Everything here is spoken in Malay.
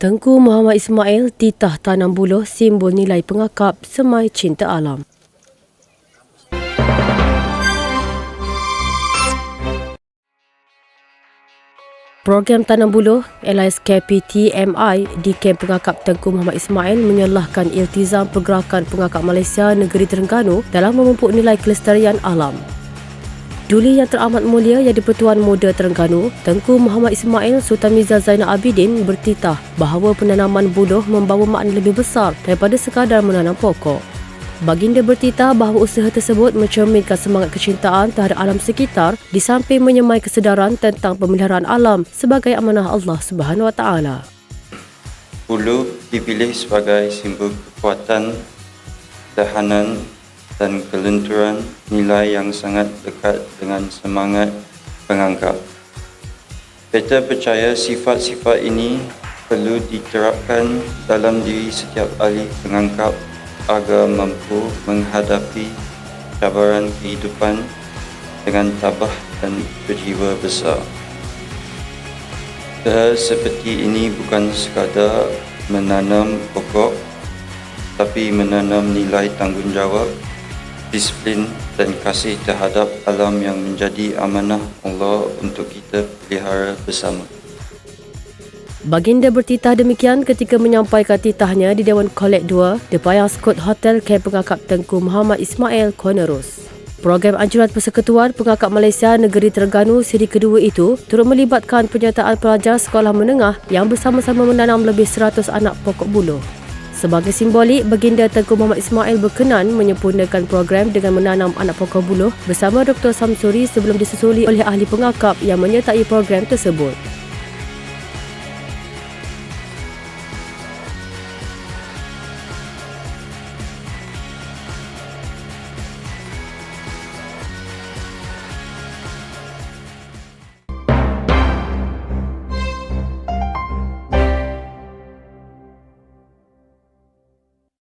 Tengku Muhammad Ismail titah tanam buluh simbol nilai pengakap semai cinta alam. Program Tanam Buluh LSKPTMI di Kem Pengakap Tengku Muhammad Ismail menyalahkan iltizam Pergerakan Pengakap Malaysia Negeri Terengganu dalam memupuk nilai kelestarian alam. Duli yang teramat mulia yang di-Pertuan Muda Terengganu, Tengku Muhammad Ismail Sultan Miza Zainal Abidin bertitah bahawa penanaman buluh membawa makna lebih besar daripada sekadar menanam pokok. Baginda bertitah bahawa usaha tersebut mencerminkan semangat kecintaan terhadap alam sekitar di samping menyemai kesedaran tentang pemeliharaan alam sebagai amanah Allah Subhanahu Wa Taala. Bulu dipilih sebagai simbol kekuatan, tahanan dan kelenturan nilai yang sangat dekat dengan semangat pengangkap. Peter percaya sifat-sifat ini perlu diterapkan dalam diri setiap ahli pengangkap agar mampu menghadapi cabaran kehidupan dengan tabah dan berjiwa besar. Hal seperti ini bukan sekadar menanam pokok tapi menanam nilai tanggungjawab, disiplin dan kasih terhadap alam yang menjadi amanah Allah untuk kita pelihara bersama. Baginda bertitah demikian ketika menyampaikan titahnya di Dewan Kolek 2 di Payang Scott Hotel Kem Pengakap Tengku Muhammad Ismail Konerus. Program Anjuran Persekutuan Pengakap Malaysia Negeri Terengganu siri kedua itu turut melibatkan penyertaan pelajar sekolah menengah yang bersama-sama menanam lebih 100 anak pokok buluh. Sebagai simbolik, Baginda Tengku Muhammad Ismail berkenan menyempurnakan program dengan menanam anak pokok buluh bersama Dr. Samsuri sebelum disusuli oleh ahli pengakap yang menyertai program tersebut.